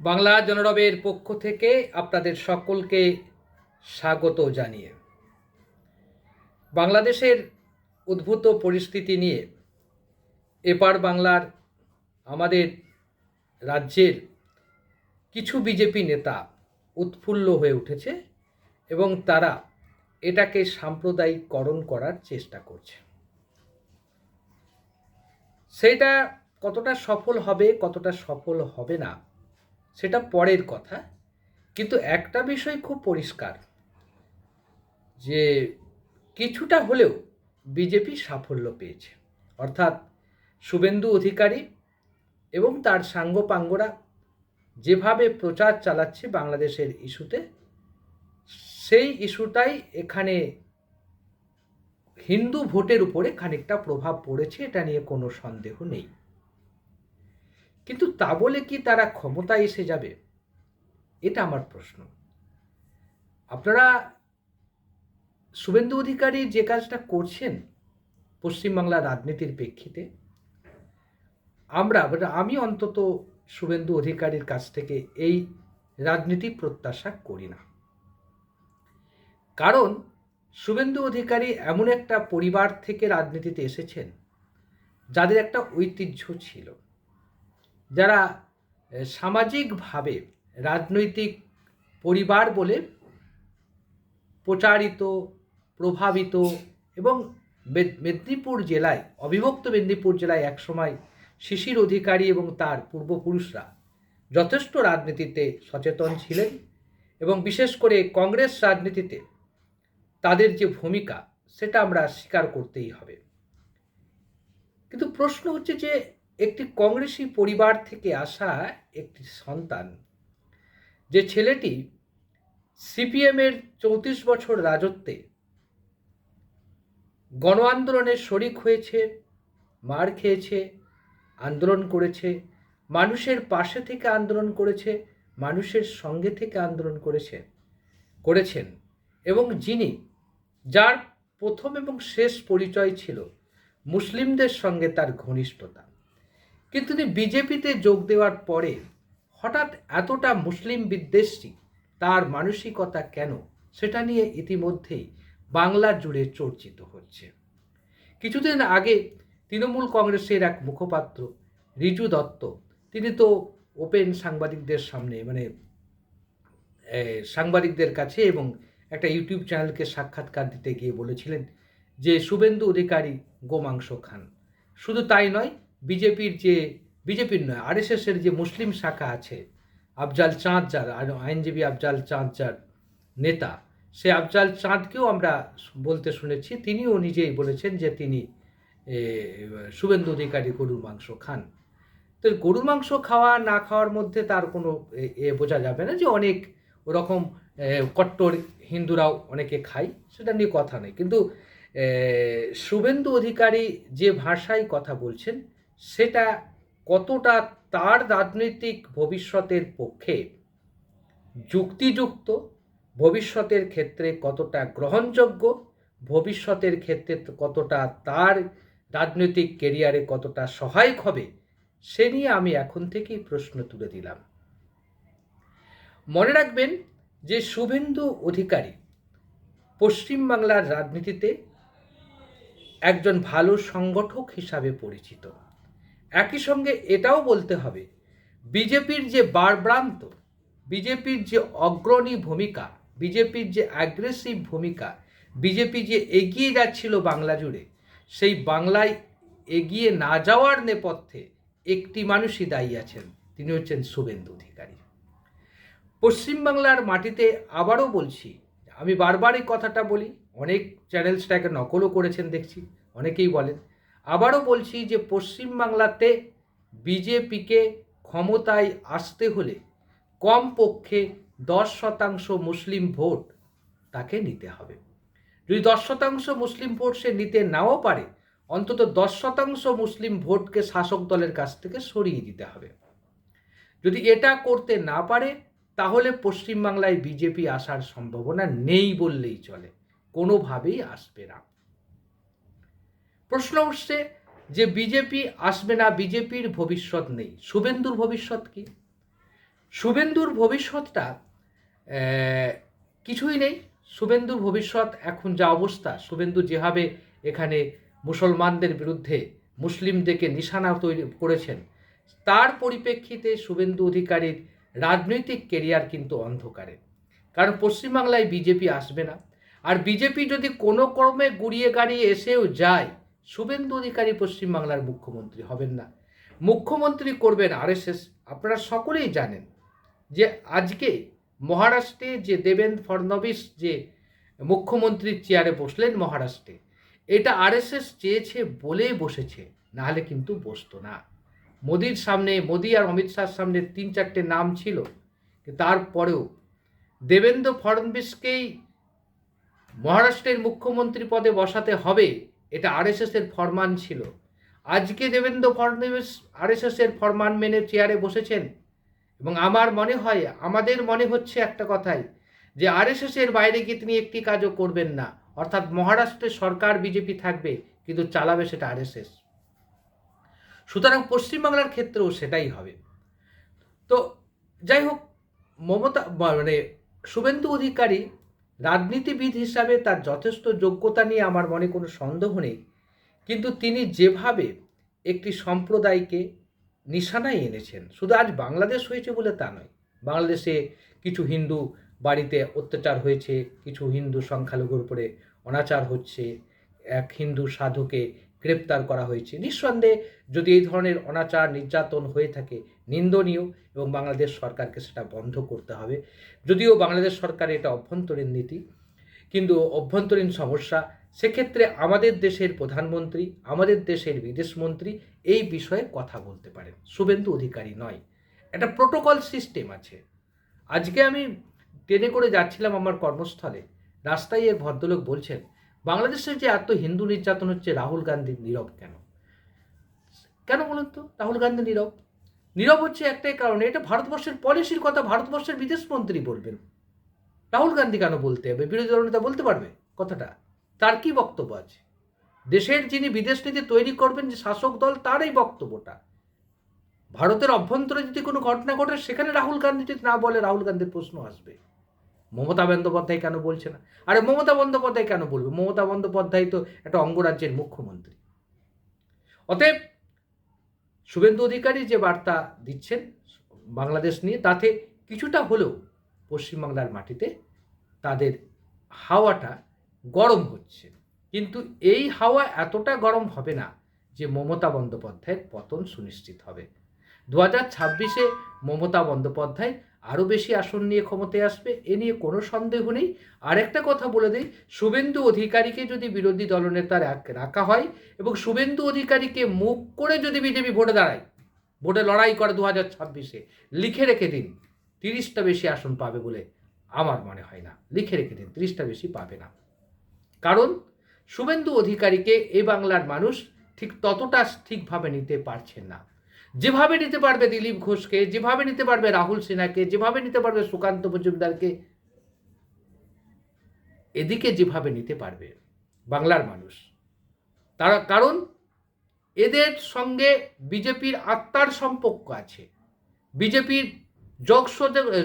বাংলা জনরবের পক্ষ থেকে আপনাদের সকলকে স্বাগত জানিয়ে। বাংলাদেশের উদ্ভূত পরিস্থিতি নিয়ে এপার বাংলার আমাদের রাজ্যের কিছু বিজেপি নেতা উৎফুল্ল হয়ে উঠেছে এবং তারা এটাকে সাম্প্রদায়িককরণ করার চেষ্টা করছে। সেটা কতটা সফল হবে, কতটা সফল হবে না সেটা পরের কথা। কিন্তু একটা বিষয় খুব পরিষ্কার, যে কিছুটা হলেও বিজেপি সাফল্য পেয়েছে। অর্থাৎ শুভেন্দু অধিকারী এবং তার সাঙ্গপাঙ্গরা যেভাবে প্রচার চালাচ্ছে বাংলাদেশের ইস্যুতে, সেই ইস্যুটাই এখানে হিন্দু ভোটের উপরে খানিকটা প্রভাব পড়েছে, এটা নিয়ে কোনো সন্দেহ নেই। কিন্তু তা বলে কি তারা ক্ষমতায় এসে যাবে? এটা আমার প্রশ্ন। আপনারা শুভেন্দু অধিকারী যে কাজটা করছেন পশ্চিমবাংলার রাজনীতির প্রেক্ষিতে, আমরা মানে আমি অন্তত শুভেন্দু অধিকারীর কাছ থেকে এই রাজনীতি প্রত্যাশা করি না। কারণ শুভেন্দু অধিকারী এমন একটা পরিবার থেকে রাজনীতিতে এসেছেন, যাদের একটা ঐতিহ্য ছিল। যারা সামাজিকভাবে রাজনৈতিক পরিবার বলে প্রচারিত, প্রভাবিত এবং মেদিনীপুর জেলায়, অবিভক্ত মেদিনীপুর জেলায় একসময় শিশির অধিকারী এবং তার পূর্বপুরুষরা যথেষ্ট রাজনীতিতে সচেতন ছিলেন এবং বিশেষ করে কংগ্রেস রাজনীতিতে তাদের যে ভূমিকা, সেটা আমরা স্বীকার করতেই হবে। কিন্তু প্রশ্ন হচ্ছে যে একটি কংগ্রেসি পরিবার থেকে আসা একটি সন্তান। যে ছেলেটি সিপিএমের চৌত্রিশ বছর রাজত্বে গণ আন্দোলনে শরিক হয়েছে, মার খেয়েছে, আন্দোলন করেছে, মানুষের পাশে থেকে আন্দোলন করেছে, মানুষের সঙ্গে থেকে আন্দোলন করেছে, করেছেন। এবং যিনি, যার প্রথম এবং শেষ পরিচয় ছিল, মুসলিমদের সঙ্গে তার ঘনিষ্ঠতা। কিন্তু তিনি বিজেপিতে যোগ দেওয়ার পরে হঠাৎ এতটা মুসলিম বিদ্বেষী, তার মানসিকতা কেন? সেটা নিয়ে ইতিমধ্যেই বাংলা জুড়ে চর্চিত হচ্ছে। কিছুদিন আগে তৃণমূল কংগ্রেসের এক মুখপাত্র, রিজু দত্ত, তিনি তো ওপেন সাংবাদিকদের সামনে মানে সাংবাদিকদের কাছে এবং একটা ইউটিউব চ্যানেলকে সাক্ষাৎকার দিতে গিয়ে বলেছিলেন যে, শুভেন্দু অধিকারী গোমাংস খান। শুধু তাই নয় বিজেপির যে, বিজেপির নয়, আরএসএসের যে মুসলিম শাখা আছে, আফজাল চাঁদ যার আইনজীবী আফজাল চাঁদ যার নেতা, সে আফজাল চাঁদকেও আমরা বলতে শুনেছি, তিনিও নিজেই বলেছেন যে তিনি শুভেন্দু অধিকারী গরুর মাংস খান। তো গরুর মাংস খাওয়া না খাওয়ার মধ্যে তার কোনো এ বোঝা যাবে না যে অনেক ওরকম কট্টর হিন্দুরাও অনেকে খায়, সেটা নিয়ে কথা নেই। কিন্তু শুভেন্দু অধিকারী যে ভাষায় কথা বলছেন সেটা কতটা তার রাজনৈতিক ভবিষ্যতের পক্ষে যুক্তিযুক্ত, ভবিষ্যতের ক্ষেত্রে কতটা গ্রহণযোগ্য, ভবিষ্যতের ক্ষেত্রে কতটা তার রাজনৈতিক কেরিয়ারে কতটা সহায়ক হবে, সে নিয়ে আমি এখন থেকেই প্রশ্ন তুলে দিলাম। মনে রাখবেন যে শুভেন্দু অধিকারী পশ্চিমবাংলার রাজনীতিতে একজন ভালো সংগঠক হিসাবে পরিচিত। একই সঙ্গে এটাও বলতে হবে, বিজেপির যে বারব্রান্ত, বিজেপির যে অগ্রণী ভূমিকা, বিজেপির যে অ্যাগ্রেসিভ ভূমিকা, বিজেপি যে এগিয়ে যাচ্ছিল বাংলা জুড়ে, সেই বাংলায় এগিয়ে না যাওয়ার নেপথ্যে একটি মানুষই দায়ী আছেন, তিনি হচ্ছেন শুভেন্দু অধিকারী। পশ্চিমবাংলার মাটিতে আবারও বলছি, আমি বারবার এই কথাটা বলি, অনেক চ্যানেলসটাকে নকলও করেছেন দেখছি, অনেকেই বলেন আবারও বলছি যে পশ্চিমবাংলাতে বিজেপিকে ক্ষমতায় আসতে হলে কমপক্ষে দশ শতাংশ মুসলিম ভোট তাকে নিতে হবে। যদি দশ শতাংশ মুসলিম ভোট সে নিতে নাও পারে, অন্তত দশ শতাংশ মুসলিম ভোটকে শাসক দলের কাছ থেকে সরিয়ে দিতে হবে। যদি এটা করতে না পারে, তাহলে পশ্চিমবাংলায় বিজেপি আসার সম্ভাবনা নেই বললেই চলে। কোনোভাবেই আসবে না। প্রশ্ন উঠছে যে বিজেপি আসবে না, বিজেপির ভবিষ্যৎ নেই। শুভেন্দুর ভবিষ্যৎ কি? শুভেন্দুর ভবিষ্যৎটা কিছুই নেই। শুভেন্দুর ভবিষ্যৎ এখন যা অবস্থা, শুভেন্দু যেভাবে এখানে মুসলমানদের বিরুদ্ধে মুসলিমদেরকে নিশানা তৈরি করেছেন, তার পরিপ্রেক্ষিতে শুভেন্দু অধিকারীর রাজনৈতিক কেরিয়ার কিন্তু অন্ধকারে। কারণ পশ্চিমবাংলায় বিজেপি আসবে না। আর বিজেপি যদি কোনো কর্মে গুড়িয়ে গাড়িয়ে এসেও যায় শুভেন্দু অধিকারী পশ্চিমবাংলার মুখ্যমন্ত্রী হবেন না। মুখ্যমন্ত্রী করবেন আরএসএস। আপনারা সকলেই জানেন যে আজকে মহারাষ্ট্রে যে দেবেন্দ্র ফডনবিস যে মুখ্যমন্ত্রীর চেয়ারে বসলেন মহারাষ্ট্রে, এটা আরএসএস চেয়েছে বলেই বসেছে, নাহলে কিন্তু বসতো না। মোদির সামনে, মোদি আর অমিত শাহর সামনে তিন চারটে নাম ছিল, তারপরেও দেবেন্দ্র ফডনবিসকেই মহারাষ্ট্রের মুখ্যমন্ত্রী পদে বসাতে হবে এটা আরএসএস এর ফরমান ছিল। আজকে দেবেন্দ্র ফডনবিস আরএসএস এর ফরমান মেনে চেয়ারে বসেছেন এবং আমার মনে হয়, আমাদের মনে হচ্ছে একটা কথাই, যে আরএসএস এর বাইরে গিয়ে তিনি একটি কাজও করবেন না। অর্থাৎ মহারাষ্ট্রে সরকার বিজেপি থাকবে, কিন্তু চালাবে সেটা আরএসএস সুতরাং পশ্চিমবাংলার ক্ষেত্রেও সেটাই হবে। তো যাই হোক, মমতা মানে শুভেন্দু অধিকারী রাজনীতিবিদ হিসাবে তার যথেষ্ট যোগ্যতা নিয়ে আমার মনে কোনো সন্দেহ নেই। কিন্তু তিনি যেভাবে একটি সম্প্রদায়কে নিশানায় এনেছেন, শুধু আজ বাংলাদেশ হয়েছে বলে তা নয়, বাংলাদেশে কিছু হিন্দু বাড়িতে অত্যাচার হয়েছে, কিছু হিন্দু সংখ্যালঘুর উপরে অনাচার হচ্ছে, এক হিন্দু সাধুকে গ্রেপ্তার করা হয়েছে। নিঃসন্দেহে যদি এই ধরনের অনাচার, নির্যাতন হয়ে থাকে নিন্দনীয় এবং বাংলাদেশ সরকারকে সেটা বন্ধ করতে হবে। যদিও বাংলাদেশ সরকার এটা অভ্যন্তরীণ নীতি, কিন্তু অভ্যন্তরীণ সমস্যা, সেক্ষেত্রে আমাদের দেশের প্রধানমন্ত্রী, আমাদের দেশের বিদেশমন্ত্রী এই বিষয়ে কথা বলতে পারেন। শুভেন্দু অধিকারী নয়। একটা প্রোটোকল সিস্টেম আছে। আজকে আমি ট্রেনে করে যাচ্ছিলাম আমার কর্মস্থলে। রাস্তায় এক ভদ্রলোক বলছেন, বাংলাদেশের যে এত হিন্দু নির্যাতন হচ্ছে, রাহুল গান্ধী নীরব কেন? কেন বলুন তো? রাহুল গান্ধী নীরব? নীরব হচ্ছে একটাই কারণে, এটা ভারতবর্ষের পলিসির কথা ভারতবর্ষের বিদেশমন্ত্রী বলবেন। রাহুল গান্ধী কেন বলতে হবে? বিরোধী দলনেতা বলতে পারবে কথাটা? তার কি বক্তব্য আছে? দেশের যিনি বিদেশ নীতি তৈরি করবেন, যে শাসক দল, তার এই বক্তব্যটা। ভারতের অভ্যন্তরে যদি কোনো ঘটনা ঘটে, সেখানে রাহুল গান্ধী যদি না বলে, রাহুল গান্ধীর প্রশ্ন আসবে। মমতা বন্দ্যোপাধ্যায় কেন বলছে না? আরে, মমতা বন্দ্যোপাধ্যায় কেন বলবে? মমতা বন্দ্যোপাধ্যায় তো একটা অঙ্গরাজ্যের মুখ্যমন্ত্রী। অতএব শুভেন্দু অধিকারী যে বার্তা দিচ্ছেন বাংলাদেশ নিয়ে, তাতে কিছুটা হলেও পশ্চিমবাংলার মাটিতে তাদের হাওয়াটা গরম হচ্ছে। কিন্তু এই হাওয়া এতটা গরম হবে না যে মমতা বন্দ্যোপাধ্যায়ের পতন সুনিশ্চিত হবে। দু হাজার ছাব্বিশে মমতা বন্দ্যোপাধ্যায় আরও বেশি আসন নিয়ে ক্ষমতায় আসবে, এ নিয়ে কোনো সন্দেহ নেই। আরেকটা কথা বলে দিই, শুভেন্দু অধিকারীকে যদি বিরোধী দলনেতার রাখ- রাখা হয় এবং শুভেন্দু অধিকারীকে মুখ করে যদি বিজেপি ভোটে দাঁড়ায়, ভোটে লড়াই করে দু হাজার ছাব্বিশে, লিখে রেখে দিন, তিরিশটা বেশি আসন পাবে বলে আমার মনে হয় না। লিখে রেখে দিন, তিরিশটা বেশি পাবে না। কারণ শুভেন্দু অধিকারীকে এ বাংলার মানুষ ঠিক ততটা ঠিকভাবে নিতে পারছেন না। যেভাবে নিতে পারবে দিলীপ ঘোষকে, যেভাবে নিতে পারবে রাহুল সিনহাকে, যেভাবে নিতে পারবে সুকান্ত মজুমদারকে, এদিকে যেভাবে নিতে পারবে বাংলার মানুষ। তারা কারণ এদের সঙ্গে বিজেপির আত্মার সম্পর্ক আছে। বিজেপির যোগ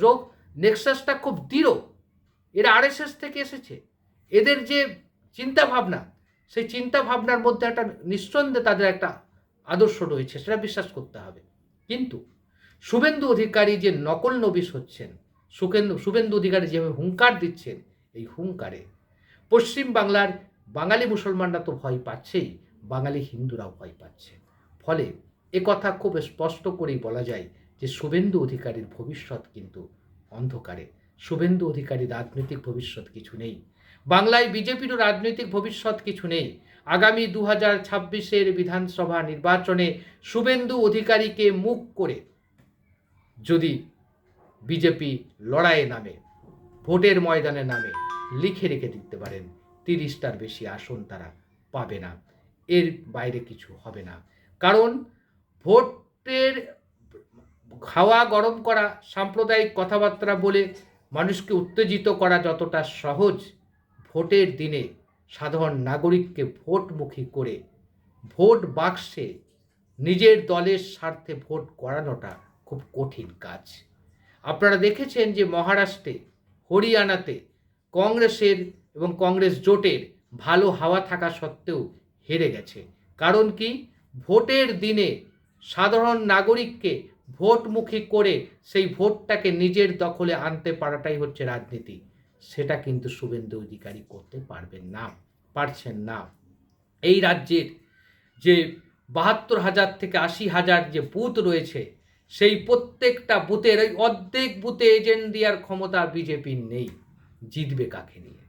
যোগ নেক্সাসটা খুব দৃঢ়। এরা আরএসএস থেকে এসেছে। এদের যে চিন্তা ভাবনা সেই চিন্তা ভাবনার মধ্যে একটা নিঃসন্দেহে তাদের একটা আদর্শ রয়েছে, সেটা বিশ্বাস করতে হবে। কিন্তু শুভেন্দু অধিকারী যে নকল নবিশ হচ্ছেন, সুকেন্দু, শুভেন্দু অধিকারী যেভাবে হুঙ্কার দিচ্ছেন, এই হুঙ্কারে পশ্চিম বাংলার বাঙালি মুসলমানরা তো ভয় পাচ্ছেই, বাঙালি হিন্দুরাও ভয় পাচ্ছে। ফলে এ কথা খুব স্পষ্ট করেই বলা যায় যে শুভেন্দু অধিকারীর ভবিষ্যৎ কিন্তু অন্ধকারে। শুভেন্দু অধিকারী রাজনৈতিক ভবিষ্যৎ কিছু নেই। বাংলায় বিজেপিরও রাজনৈতিক ভবিষ্যৎ কিছু নেই। আগামী দু হাজার ছাব্বিশের বিধানসভা নির্বাচনে শুভেন্দু অধিকারীকে মুখ করে যদি বিজেপি লড়াইয়ে নামে, ভোটের ময়দানে নামে, লিখে রেখে দিতে পারেন, তিরিশটার বেশি আসন তারা পাবে না। এর বাইরে কিছু হবে না। কারণ ভোটের খাওয়া গরম করা, সাম্প্রদায়িক কথাবার্তা বলে মানুষকে উত্তেজিত করা যতটা সহজ ভোটের দিনে সাধারণ নাগরিককে ভোটমুখী করে ভোট বাক্সে নিজের দলের স্বার্থে ভোট করানোটা খুব কঠিন কাজ। আপনারা দেখেছেন যে মহারাষ্ট্রে, হরিয়ানাতে কংগ্রেসের এবং কংগ্রেস জোটের ভালো হাওয়া থাকা সত্ত্বেও হেরে গেছে। কারণ কি? ভোটের দিনে সাধারণ নাগরিককে ভোটমুখী করে সেই ভোটটাকে নিজের দখলে আনতে পারাটাই হচ্ছে রাজনীতি। সেটা কিন্তু শুভেন্দু অধিকারী করতে পারবেন না, পারছেন না। এই রাজ্যের যে বাহাত্তর হাজার থেকে আশি হাজার যে বুথ রয়েছে, সেই প্রত্যেকটা বুথের ওই অর্ধেক বুথে এজেন্ট দেওয়ার ক্ষমতা বিজেপির নেই, জিতবে কাকে নিয়ে?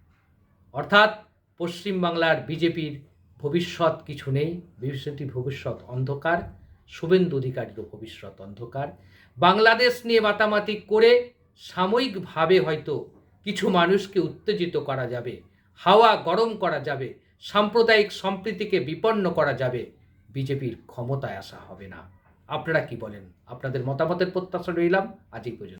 অর্থাৎ পশ্চিমবাংলার বিজেপির ভবিষ্যৎ কিছু নেই ভবিষ্যৎই ভবিষ্যৎ অন্ধকার, শুভেন্দু অধিকারীরও ভবিষ্যৎ অন্ধকার। বাংলাদেশ নিয়ে মাতামাতি করে সাময়িকভাবে হয়তো কিছু মানুষকে উত্তেজিত করা যাবে, হাওয়া গরম করা যাবে, সাম্প্রদায়িক সম্প্রীতিকে বিপন্ন করা যাবে, বিজেপির ক্ষমতায় আসা হবে না। আপনারা কি বলেন? আপনাদের মতামতের প্রত্যাশা রইলাম আজই পর্যন্ত।